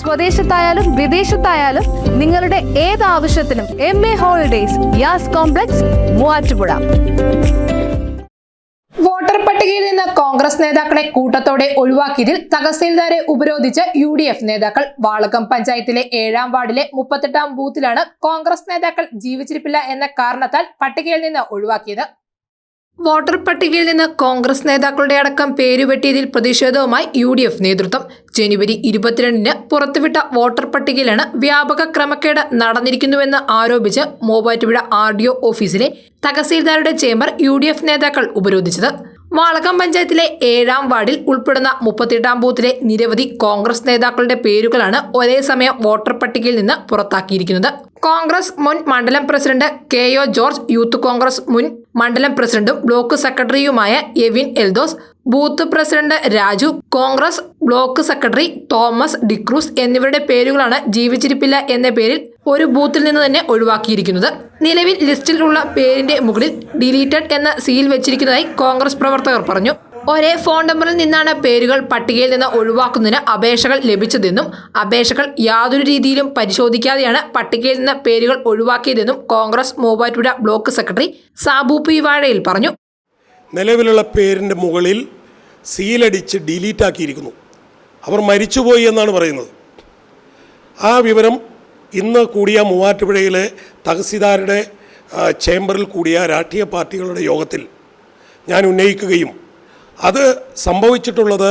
സ്വദേശത്തായാലും വിദേശത്തായാലും നിങ്ങളുടെ ഏത് ആവശ്യത്തിനും M A holidays Yas complex Muvattupuzha voter പട്ടികയിൽ നിന്ന് കോൺഗ്രസ് നേതാക്കളെ കൂട്ടത്തോടെ ഒഴിവാക്കിയതിൽ തഹസീൽദാരെ ഉപരോധിച്ച് യു ഡി എഫ് നേതാക്കൾ വാളകം പഞ്ചായത്തിലെ ഏഴാം വാർഡിലെ മുപ്പത്തെട്ടാം ബൂത്തിലാണ് കോൺഗ്രസ് നേതാക്കൾ ജീവിച്ചിരിപ്പില്ല എന്ന കാരണത്താൽ പട്ടികയിൽ നിന്ന് ഒഴിവാക്കിയത്. വോട്ടർ പട്ടികയിൽ നിന്ന് കോൺഗ്രസ് നേതാക്കളുടെ അടക്കം പേരുവെട്ടിയതിൽ പ്രതിഷേധവുമായി യു ഡി എഫ് നേതൃത്വം ജനുവരി ഇരുപത്തിരണ്ടിന് പുറത്തുവിട്ട വോട്ടർ പട്ടികയിലാണ് വ്യാപക ക്രമക്കേട് നടന്നിരിക്കുന്നുവെന്ന് ആരോപിച്ച് മൂവാറ്റുപുഴ ആർ ഡി ഒ ഓഫീസിലെ തഹസീൽദാരുടെ ചേംബർ യു ഡി എഫ് നേതാക്കൾ ഉപരോധിച്ചത്. വാളകം പഞ്ചായത്തിലെ ഏഴാം വാർഡിൽ ഉൾപ്പെടുന്ന മുപ്പത്തിയെട്ടാം ബൂത്തിലെ നിരവധി കോൺഗ്രസ് നേതാക്കളുടെ പേരുകളാണ് ഒരേ സമയം വോട്ടർ പട്ടികയിൽ നിന്ന് പുറത്താക്കിയിരിക്കുന്നത്. കോൺഗ്രസ് മുൻ മണ്ഡലം president K O George youth Congress മുൻ മണ്ഡലം പ്രസിഡന്റും ബ്ലോക്ക് സെക്രട്ടറിയുമായ Evin Eldhose booth president Raju Congress block secretary Thomas D'Cruz എന്നിവരുടെ പേരുകളാണ് ജീവിച്ചിരിപ്പില്ല എന്ന പേരിൽ ഒരു ബൂത്തിൽ നിന്ന് തന്നെ ഒഴിവാക്കിയിരിക്കുന്നത്. നിലവിൽ ലിസ്റ്റിൽ ഉള്ള പേരിന്റെ മുകളിൽ ഡിലീറ്റഡ് എന്ന സീൽ വെച്ചിരിക്കുന്നതായി കോൺഗ്രസ് പ്രവർത്തകർ പറഞ്ഞു. ഒരേ ഫോൺ നമ്പറിൽ നിന്നാണ് പേരുകൾ പട്ടികയിൽ നിന്ന് ഒഴിവാക്കുന്നതിന് അപേക്ഷകൾ ലഭിച്ചതെന്നും അപേക്ഷകൾ യാതൊരു രീതിയിലും പരിശോധിക്കാതെയാണ് പട്ടികയിൽ നിന്ന് പേരുകൾ ഒഴിവാക്കിയതെന്നും Congress Muvattupuzha block secretary Sabu P Vazhayil പറഞ്ഞു. നിലവിലുള്ള പേരിന്റെ മുകളിൽ സീലടിച്ച് ഡിലീറ്റ് ആക്കിയിരിക്കുന്നു. അവർ മരിച്ചുപോയി എന്നാണ് പറയുന്നത്. ആ വിവരം ഇന്ന് കൂടിയ മൂവാറ്റുപുഴയിലെ തഹസിൽദാരുടെ ആ, ചേംബറിൽ കൂടിയ രാഷ്ട്രീയ പാർട്ടികളുടെ യോഗത്തിൽ ഞാൻ ഉന്നയിക്കുകയും അത് സംഭവിച്ചിട്ടുള്ളത്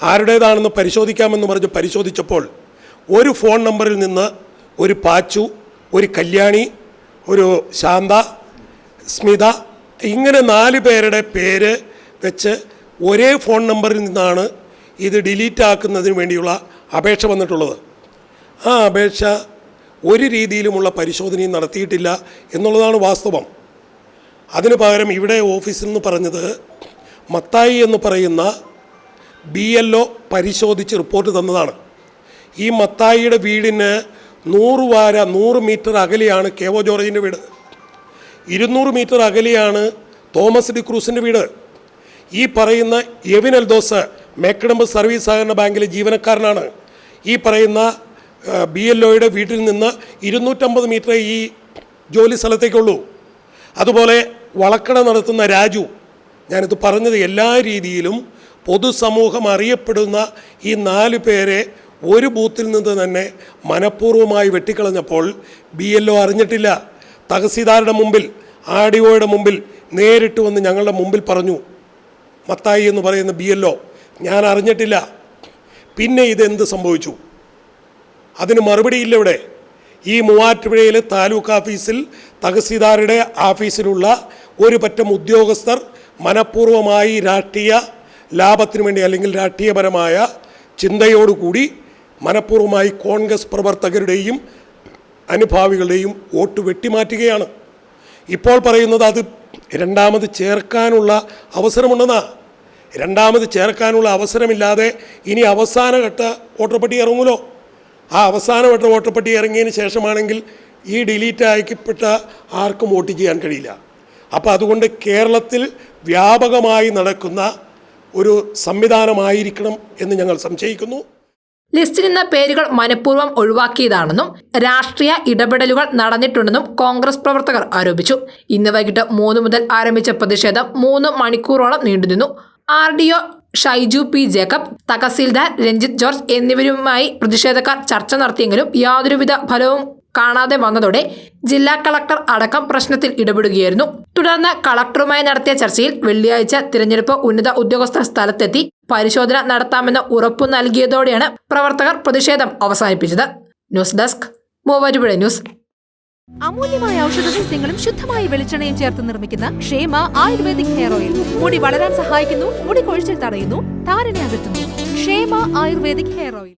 ആരുടേതാണെന്ന് പരിശോധിക്കാമെന്ന് പറഞ്ഞ് പരിശോധിച്ചപ്പോൾ ഒരു ഫോൺ നമ്പറിൽ നിന്ന് ഒരു പാച്ചു ഒരു കല്യാണി ഒരു ശാന്ത സ്മിത ഇങ്ങനെ നാല് പേരുടെ പേര് വെച്ച് ഒരേ ഫോൺ നമ്പറിൽ നിന്നാണ് ഇത് ഡിലീറ്റ് ആക്കുന്നതിന് വേണ്ടിയുള്ള അപേക്ഷ വന്നിട്ടുള്ളത്. ആ അപേക്ഷ ഒരു രീതിയിലുമുള്ള പരിശോധനയും നടത്തിയിട്ടില്ല എന്നുള്ളതാണ് വാസ്തവം. അതിനു പകരം ഇവിടെ ഓഫീസിൽ നിന്ന് പറഞ്ഞത് മത്തായി എന്ന് പറയുന്ന ബി എൽ ഒ പരിശോധിച്ച് റിപ്പോർട്ട് തന്നതാണ്. ഈ മത്തായിയുടെ വീടിന് നൂറ് വാര നൂറ് മീറ്റർ അകലെയാണ് കെ ഒ ജോർജിന്റെ വീട്. ഇരുന്നൂറ് മീറ്റർ അകലെയാണ് തോമസ് ഡി ക്രൂസിന്റെ വീട്. ഈ പറയുന്ന എവിൻ എൽദോസ് മേക്കടമ്പ് സർവീസ് സഹകരണ ബാങ്കിലെ ജീവനക്കാരനാണ്. ഈ പറയുന്ന ബി എൽ ഒയുടെ വീട്ടിൽ നിന്ന് ഇരുന്നൂറ്റമ്പത് മീറ്റർ ഈ ജോലി സ്ഥലത്തേക്കുള്ളൂ. അതുപോലെ വളക്കട നടത്തുന്ന രാജു ഞാനിത് പറഞ്ഞത് എല്ലാ രീതിയിലും പൊതുസമൂഹം അറിയപ്പെടുന്ന ഈ നാല് പേരെ ഒരു ബൂത്തിൽ നിന്ന് തന്നെ മനഃപൂർവമായി വെട്ടിക്കളഞ്ഞപ്പോൾ ബി എൽ ഒ അറിഞ്ഞിട്ടില്ല. തഹസീദാരുടെ മുമ്പിൽ ആർ ഡി ഒയുടെ മുമ്പിൽ നേരിട്ട് വന്ന് ഞങ്ങളുടെ മുമ്പിൽ പറഞ്ഞു മത്തായി എന്ന് പറയുന്ന ബി എൽ ഞാൻ അറിഞ്ഞിട്ടില്ല. പിന്നെ ഇതെന്ത് സംഭവിച്ചു? അതിന് മറുപടിയില്ല ഇവിടെ. ഈ മൂവാറ്റുപുഴയിലെ താലൂക്ക് ഓഫീസിൽ തഹസീൽദാരുടെ ഓഫീസിലുള്ള ഒരു പറ്റം ഉദ്യോഗസ്ഥർ മനഃപൂർവമായി രാഷ്ട്രീയ ലാഭത്തിനു വേണ്ടി അല്ലെങ്കിൽ രാഷ്ട്രീയപരമായ ചിന്തയോടുകൂടി മനഃപൂർവമായി കോൺഗ്രസ് പ്രവർത്തകരുടെയും അനുഭാവികളുടെയും വോട്ട് വെട്ടിമാറ്റുകയാണ്. ഇപ്പോൾ പറയുന്നത് അത് രണ്ടാമത് ചേർക്കാനുള്ള അവസരമുണ്ടെന്നാണ് രണ്ടാമത് ചേർക്കാനുള്ള അവസരമില്ലാതെ ഇനി അവസാനഘട്ട വോട്ടർ പട്ടി ഇറങ്ങുമല്ലോ. ആ അവസാനഘട്ട വോട്ടർ പട്ടി ഇറങ്ങിയതിന് ശേഷമാണെങ്കിൽ ഈ ഡിലീറ്റ് അയക്കപ്പെട്ട ആർക്കും വോട്ട് ചെയ്യാൻ കഴിയില്ല. അപ്പോൾ അതുകൊണ്ട് കേരളത്തിൽ വ്യാപകമായി നടക്കുന്ന ഒരു സംവിധാനമായിരിക്കണം എന്ന് ഞങ്ങൾ സംശയിക്കുന്നു. ലിസ്റ്റിൽ നിന്ന് പേരുകൾ മനഃപൂർവം ഒഴിവാക്കിയതാണെന്നും രാഷ്ട്രീയ ഇടപെടലുകൾ നടന്നിട്ടുണ്ടെന്നും കോൺഗ്രസ് പ്രവർത്തകർ ആരോപിച്ചു. ഇന്ന് വൈകിട്ട് മൂന്ന് മുതൽ ആരംഭിച്ച പ്രതിഷേധം മൂന്ന് മണിക്കൂറോളം നീണ്ടുനിന്നു. R D O Shaiju P Jacob tahsildar Ranjith George എന്നിവരുമായി പ്രതിഷേധക്കാർ ചർച്ച നടത്തിയെങ്കിലും യാതൊരുവിധ ഫലവും കാണാതെ വന്നതോടെ ജില്ലാ കളക്ടർ അടക്കം പ്രശ്നത്തിൽ ഇടപെടുകയായിരുന്നു. തുടർന്ന് കളക്ടറുമായി നടത്തിയ ചർച്ചയിൽ വെള്ളിയാഴ്ച തിരഞ്ഞെടുപ്പ് ഉന്നത ഉദ്യോഗസ്ഥ സ്ഥലത്തെത്തി പരിശോധന നടത്താമെന്ന് ഉറപ്പു നൽകിയതോടെയാണ് പ്രവർത്തകർ പ്രതിഷേധം അവസാനിപ്പിച്ചത്. News desk Muvattupuzha news. അമൂല്യമായ ഔഷധ സസ്യങ്ങളും ശുദ്ധമായ വെളിച്ചെണ്ണയും ചേർത്ത് നിർമ്മിക്കുന്ന ക്ഷേമ ആയുർവേദിക് ഹെയർ ഓയിൽ. മുടി വളരാൻ സഹായിക്കുന്നു മുടി കൊഴിച്ചിൽ തടയുന്നു താരനെ അകറ്റുന്നു. ക്ഷേമ ആയുർവേദിക് ഹെയർ ഓയിൽ.